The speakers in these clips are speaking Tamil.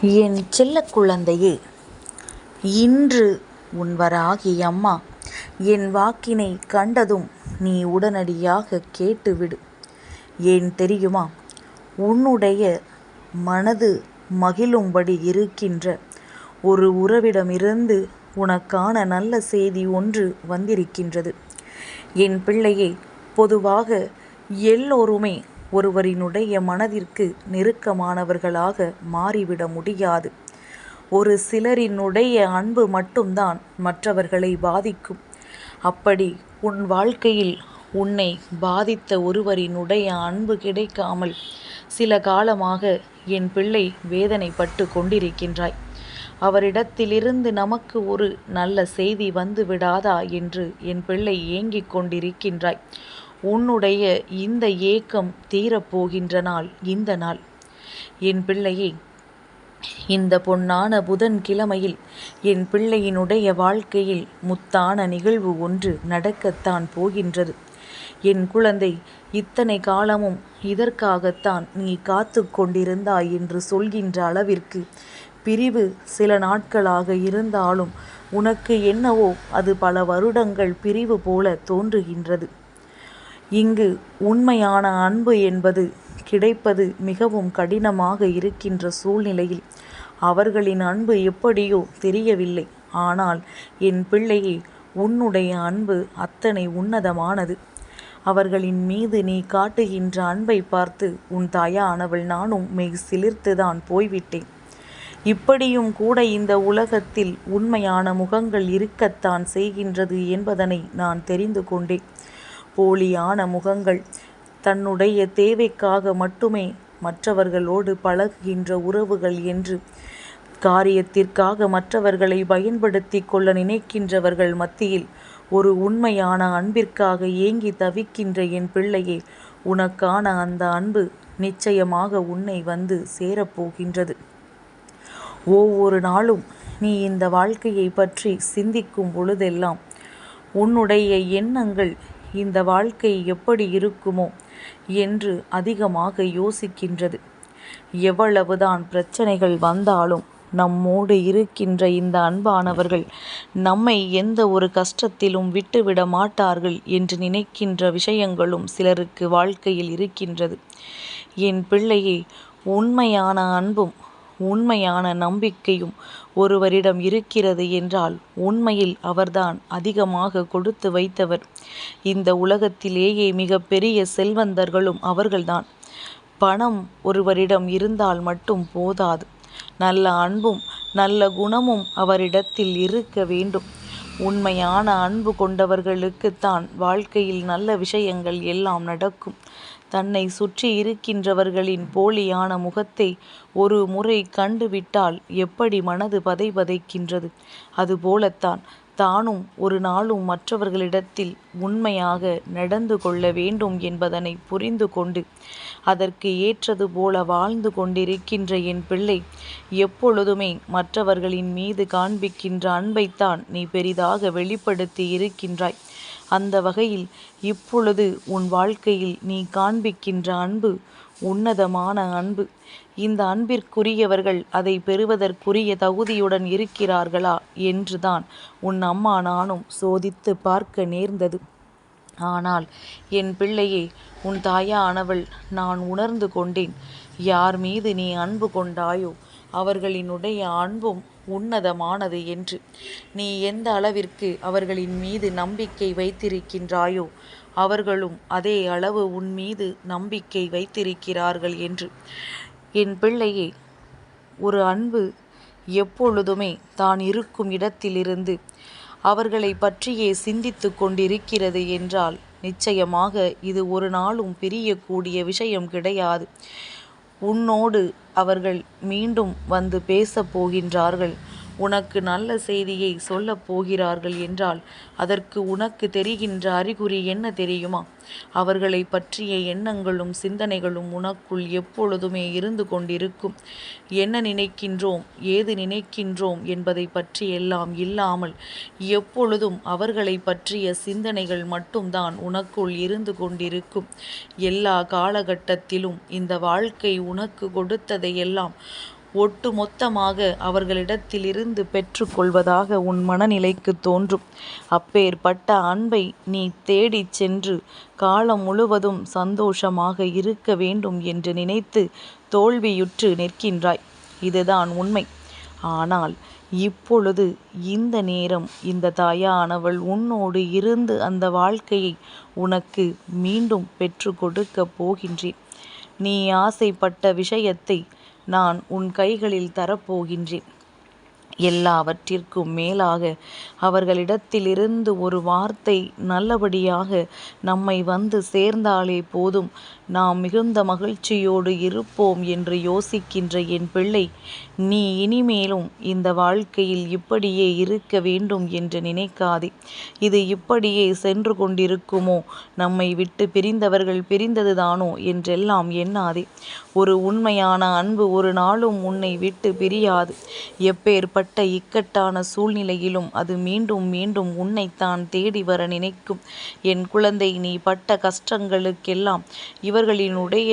என் செல்ல குழந்தையே இன்று உன்வராகிய அம்மா என் வாக்கினை கண்டதும் நீ உடனடியாக கேட்டுவிடு. ஏன் தெரியுமா? உன்னுடைய மனது மகிழும்படி இருக்கின்ற ஒரு உறவிடமிருந்து உனக்கான நல்ல செய்தி ஒன்று வந்திருக்கின்றது. என் பிள்ளையை பொதுவாக எல்லோருமே ஒருவரினுடைய மனதிற்கு நெருக்கமானவர்களாக மாறிவிட முடியாது. ஒரு சிலரினுடைய அன்பு மட்டும்தான் மற்றவர்களை பாதிக்கும். அப்படி உன் வாழ்க்கையில் உன்னை பாதித்த ஒருவரினுடைய அன்பு கிடைக்காமல் சில காலமாக என் பிள்ளை வேதனைப்பட்டு கொண்டிருக்கின்றாய். அவரிடத்திலிருந்து நமக்கு ஒரு நல்ல செய்தி வந்து விடாதா என்று என் பிள்ளை ஏங்கிக் கொண்டிருக்கின்றாய். உன்னுடைய இந்த ஏக்கம் தீரப்போகின்ற நாள் இந்த நாள். என் பிள்ளையே இந்த பொன்னான புதன் கிழமையில் என் பிள்ளையினுடைய வாழ்க்கையில் முத்தான நிகழ்வு ஒன்று நடக்கத்தான் போகின்றது. என் குழந்தை இத்தனை காலமும் இதற்காகத்தான் நீ காத்து கொண்டிருந்தாய் என்று சொல்கின்ற அளவிற்கு பிரிவு சில நாட்களாக இருந்தாலும் உனக்கு என்னவோ அது பல வருடங்கள் பிரிவு போல தோன்றுகின்றது. இங்கு உண்மையான அன்பு என்பது கிடைப்பது மிகவும் கடினமாக இருக்கின்ற சூழ்நிலையில். அவர்களின் அன்பு எப்படியோ தெரியவில்லை. ஆனால் என் பிள்ளையே உன்னுடைய அன்பு அத்தனை உன்னதமானது. அவர்களின் மீது நீ காட்டுகின்ற அன்பை பார்த்து உன் தாயானவள் நானும் மெய் சிலிர்த்துதான் போய்விட்டேன். இப்படியும் கூட இந்த உலகத்தில் உண்மையான முகங்கள் இருக்கத்தான் செய்கின்றது என்பதனை நான் தெரிந்து கொண்டேன். போலியான முகங்கள். தன்னுடைய தேவைக்காக மட்டுமே மற்றவர்களோடு பழகுகின்ற உறவுகள் என்று. காரியத்திற்காக மற்றவர்களை பயன்படுத்தி கொள்ள நினைக்கின்றவர்கள் மத்தியில் ஒரு உண்மையான அன்பிற்காக ஏங்கி தவிக்கின்ற என் பிள்ளையே உனக்கான அந்த அன்பு நிச்சயமாக உன்னை வந்து சேரப்போகின்றது. ஒவ்வொரு நாளும் நீ இந்த வாழ்க்கையை பற்றி சிந்திக்கும் பொழுதெல்லாம் உன்னுடைய எண்ணங்கள் இந்த வாழ்க்கை எப்படி இருக்குமோ என்று அதிகமாக யோசிக்கின்றது. எவ்வளவுதான் பிரச்சனைகள் வந்தாலும் நம்மோடு இருக்கின்ற இந்த அன்பானவர்கள் நம்மை எந்த ஒரு கஷ்டத்திலும் விட்டுவிட மாட்டார்கள் என்று நினைக்கின்ற விஷயங்களும் சிலருக்கு வாழ்க்கையில் இருக்கின்றது. என் பிள்ளையே உண்மையான அன்பும் உண்மையான நம்பிக்கையும் ஒருவரிடம் இருக்கிறது என்றால் உண்மையில் அவர்தான் அதிகமாக கொடுத்து வைத்தவர். இந்த உலகத்திலேயே மிக பெரிய செல்வந்தர்களும் அவர்கள்தான். பணம் ஒருவரிடம் இருந்தால் மட்டும் போதாது. நல்ல அன்பும் நல்ல குணமும் அவரிடத்தில் இருக்க வேண்டும். உண்மையான அன்பு கொண்டவர்களுக்குத்தான் வாழ்க்கையில் நல்ல விஷயங்கள் எல்லாம் நடக்கும். தன்னை சுற்றி இருக்கின்றவர்களின் போலியான முகத்தை ஒரு முறை கண்டுவிட்டால் எப்படி மனது பதைபதைக்கின்றது அதுபோலத்தான் தானும் ஒரு நாளும் மற்றவர்களிடத்தில் உண்மையாக நடந்து கொள்ள வேண்டும் என்பதனை புரிந்து கொண்டு அதற்கு ஏற்றது போல வாழ்ந்து கொண்டிருக்கின்ற என் பிள்ளை எப்பொழுதுமே மற்றவர்களின் மீது காண்பிக்கின்ற அன்பைத்தான் நீ பெரிதாக வெளிப்படுத்தி இருக்கின்றாய். அந்த வகையில் இப்பொழுது உன் வாழ்க்கையில் நீ காண்பிக்கின்ற அன்பு உன்னதமான அன்பு. இந்த அன்பிற்குரியவர்கள் அதை பெறுவதற்குரிய தகுதியுடன் இருக்கிறார்களா? என்றுதான் உன் அம்மா நானும் சோதித்து பார்க்க நேர்ந்தது. ஆனால் என் பிள்ளையே உன் தாயானவள் நான் உணர்ந்து கொண்டேன். யார் மீது நீ அன்பு கொண்டாயோ அவர்களினுடைய அன்பும் உன்னதமானது என்று. நீ எந்த அளவிற்கு அவர்களின் மீது நம்பிக்கை வைத்திருக்கின்றாயோ அவர்களும் அதே அளவு உன் மீது நம்பிக்கை வைத்திருக்கிறார்கள் என்று. என் பிள்ளையே ஒரு அன்பு எப்பொழுதுமே தான் இருக்கும் இடத்திலிருந்து அவர்களை பற்றியே சிந்தித்து கொண்டிருக்கிறது என்றால் நிச்சயமாக இது ஒரு நாளும் பிரியக்கூடிய விஷயம் கிடையாது. உன்னோடு அவர்கள் மீண்டும் வந்து பேசப் போகின்றார்கள். உனக்கு நல்ல செய்தியை சொல்லப் போகிறார்கள் என்றால் அதற்கு உனக்கு தெரிகின்ற அறிகுறி என்ன தெரியுமா? அவர்களை பற்றிய எண்ணங்களும் சிந்தனைகளும் உனக்குள் எப்பொழுதுமே இருந்து கொண்டிருக்கும். என்ன நினைக்கின்றோம்? ஏது நினைக்கின்றோம்? என்பதை பற்றி எல்லாம் இல்லாமல் எப்பொழுதும் அவர்களை பற்றிய சிந்தனைகள் மட்டும்தான் உனக்குள் இருந்து கொண்டிருக்கும். எல்லா காலகட்டத்திலும் இந்த வாழ்க்கை உனக்கு கொடுத்ததையெல்லாம் ஒட்டு மொத்தமாக அவர்களிடத்திலிருந்து பெற்றுக்கொள்வதாக உன் மனநிலைக்கு தோன்றும். அப்பேற்பட்ட அன்பை நீ தேடிச் சென்று காலம் முழுவதும் சந்தோஷமாக இருக்க வேண்டும் என்று நினைத்து தோல்வியுற்று நிற்கின்றாய். இதுதான் உண்மை. ஆனால் இப்பொழுது இந்த நேரம் இந்த தாயானவள் உன்னோடு இருந்து அந்த வாழ்க்கையை உனக்கு மீண்டும் பெற்று கொடுக்கப் போகின்றேன். நீ ஆசைப்பட்ட விஷயத்தை நான் உன் கைகளில் தரப்போகின்றேன். எல்லாவற்றிற்கும் மேலாக அவர்களிடத்திலிருந்து ஒரு வார்த்தை நல்லபடியாக நம்மை வந்து சேர்ந்தாலே போதும் நாம் மிகுந்த மகிழ்ச்சியோடு இருப்போம் என்று யோசிக்கின்ற என் பிள்ளை நீ இனிமேலும் இந்த வாழ்க்கையில் இப்படியே இருக்க வேண்டும் என்று நினைக்காதே. இது இப்படியே சென்று கொண்டிருக்குமோ நம்மை விட்டு பிரிந்தவர்கள் பிரிந்ததுதானோ என்றெல்லாம் எண்ணாதே. ஒரு உண்மையான அன்பு ஒரு நாளும் உன்னை விட்டு பிரியாது. எப்பேற்பட்ட இக்கட்டான சூழ்நிலையிலும் அது மீண்டும் மீண்டும் உன்னைத்தான் தேடி வர நினைக்கும். என் குழந்தை நீ பட்ட கஷ்டங்களுக்கெல்லாம் இவர்களினுடைய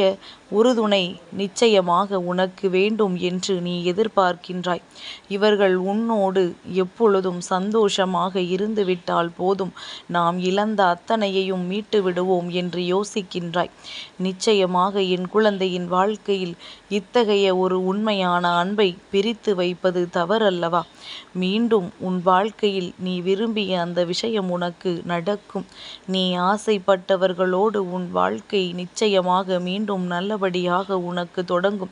உறுதுணை நிச்சயமாக உனக்கு வேண்டும் என்று நீ எதிர்பார்க்கின்றாய். இவர்கள் உன்னோடு எப்பொழுதும் சந்தோஷமாக இருந்துவிட்டால் போதும் நாம் இழந்த அத்தனையையும் மீட்டு விடுவோம் என்று யோசிக்கின்றாய். நிச்சயமாக என் குழந்தையின் வாழ்க்கையில் இத்தகைய ஒரு உண்மையான அன்பை பிரித்து வைப்பது அல்லவா மீண்டும் உன் வாழ்க்கையில் நீ விரும்பிய அந்த விஷயம் உனக்கு நடக்கும். நீ ஆசைப்பட்டவர்களோடு உன் வாழ்க்கை நிச்சயமாக மீண்டும் நல்லபடியாக உனக்கு தொடங்கும்.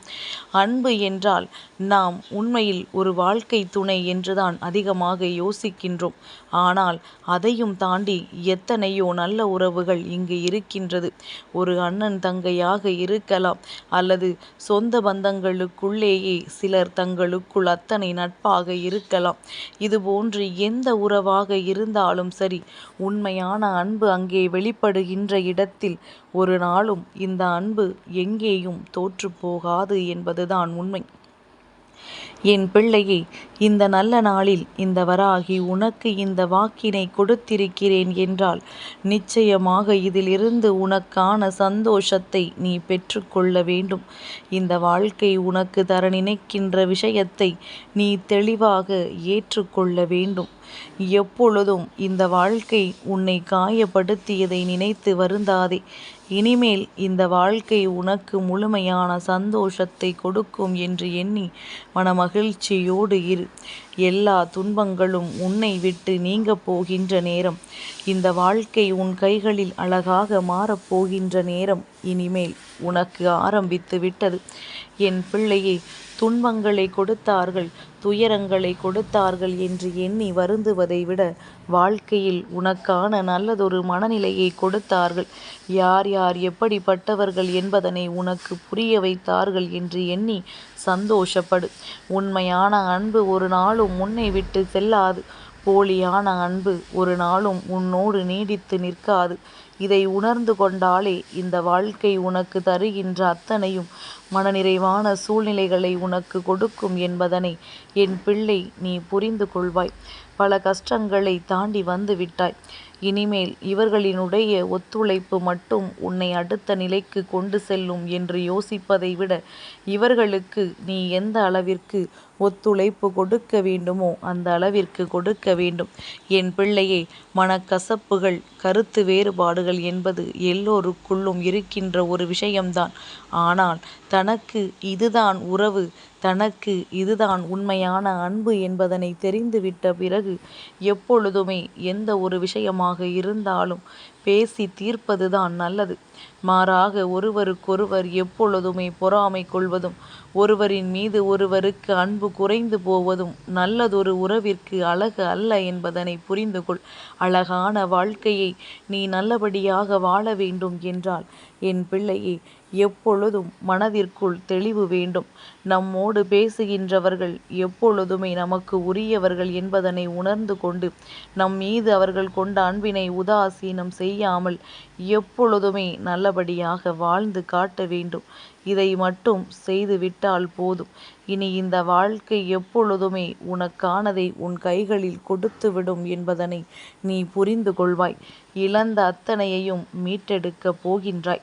அன்பு என்றால் நாம் உண்மையில் ஒரு வாழ்க்கை துணை என்றுதான் அதிகமாக யோசிக்கின்றோம். ஆனால் அதையும் தாண்டி எத்தனையோ நல்ல உறவுகள் இங்கு இருக்கின்றது. ஒரு அண்ணன் தங்கையாக இருக்கலாம் அல்லது சொந்த பந்தங்களுக்குள்ளேயே சிலர் தங்களுக்குள் அத்தனை நட்பாக இருக்கலாம். இதுபோன்று எந்த உறவாக இருந்தாலும் சரி உண்மையான அன்பு அங்கே வெளிப்படுகின்ற இடத்தில் ஒரு நாளும் இந்த அன்பு எங்கேயும் தோற்று போகாது என்பதுதான் உண்மை. என் பிள்ளையே இந்த நல்ல நாளில் இந்த வராகி உனக்கு இந்த வாக்கினை கொடுத்திருக்கிறேன் என்றால் நிச்சயமாக இதிலிருந்து உனக்கான சந்தோஷத்தை நீ பெற்றுக்கொள்ள வேண்டும். இந்த வாழ்க்கை உனக்கு தர நினைக்கின்ற விஷயத்தை நீ தெளிவாக ஏற்றுக்கொள்ள வேண்டும். எப்பொழுதும் இந்த வாழ்க்கை உன்னை காயப்படுத்தியதை நினைத்து வருந்தாதே. இனிமேல் இந்த வாழ்க்கை உனக்கு முழுமையான சந்தோஷத்தை கொடுக்கும் என்று எண்ணி மனமகிழ்ச்சியோடு இரு. எல்லா துன்பங்களும் உன்னை விட்டு நீங்கப் போகின்ற நேரம். இந்த வாழ்க்கை உன் கைகளில் அழகாக மாறப்போகின்ற நேரம் இனிமேல் உனக்கு ஆரம்பித்து விட்டது. என் பிள்ளையை துன்பங்களை கொடுத்தார்கள் துயரங்களை கொடுத்தார்கள் என்று எண்ணி வருந்துவதை விட வாழ்க்கையில் உனக்கான நல்லதொரு மனநிலையை கொடுத்தார்கள். யார் யார் எப்படிப்பட்டவர்கள் என்பதனை உனக்கு புரிய வைத்தார்கள் என்று எண்ணி சந்தோஷப்படு. உண்மையான அன்பு ஒரு நாளும் உன்னை விட்டு செல்லாது. போலியான அன்பு ஒரு நாளும் உன்னோடு நீடித்து நிற்காது. இதை உணர்ந்து கொண்டாலே இந்த வாழ்க்கை உனக்கு தருகின்ற அத்தனையும் மனநிறைவான சூழ்நிலைகளை உனக்கு கொடுக்கும் என்பதனை என் பிள்ளை நீ புரிந்து கொள்வாய். பல கஷ்டங்களை தாண்டி வந்து விட்டாய். இனிமேல் இவர்களினுடைய ஒத்துழைப்பு மட்டும் உன்னை அடுத்த நிலைக்கு கொண்டு செல்லும் என்று யோசிப்பதை விட இவர்களுக்கு நீ எந்த அளவிற்கு ஒத்துழைப்பு கொடுக்க வேண்டுமோ அந்த அளவிற்கு கொடுக்க வேண்டும். என் பிள்ளையை மனக்கசப்புகள் கருத்து வேறுபாடுகள் என்பது எல்லோருக்குள்ளும் இருக்கின்ற ஒரு விஷயம்தான். ஆனால் தனக்கு இதுதான் உறவு தனக்கு இதுதான் உண்மையான அன்பு என்பதனை தெரிந்துவிட்ட பிறகு எப்பொழுதுமே எந்த ஒரு விஷயமாக இருந்தாலும் பேசி தீர்ப்பதுதான் நல்லது. மாறாக ஒருவருக்கொருவர் எப்பொழுதுமே பொறாமை கொள்வதும் ஒருவரின் மீது ஒருவருக்கு அன்பு குறைந்து போவதும் நல்லதொரு உறவிற்கு அழகு அல்ல என்பதனை புரிந்து கொள். அழகான வாழ்க்கையை நீ நல்லபடியாக வாழ வேண்டும் என்றால் என் பிள்ளையே எப்பொழுதும் மனதிற்குள் தெளிவு வேண்டும். நம்மோடு பேசுகின்றவர்கள் எப்பொழுதுமே நமக்கு உரியவர்கள் என்பதனை உணர்ந்து கொண்டு நம் மீது அவர்கள் கொண்ட அன்பினை உதாசீனம் செய்யாமல் எப்பொழுதுமே நல்லபடியாக வாழ்ந்து காட்ட வேண்டும். இதை மட்டும் செய்துவிட்டால் போதும். இனி இந்த வாழ்க்கை எப்பொழுதுமே உனக்கானதை உன் கைகளில் கொடுத்துவிடும் என்பதனை நீ புரிந்து கொள்வாய். இழந்த அத்தனையையும் மீட்டெடுக்கப் போகின்றாய்.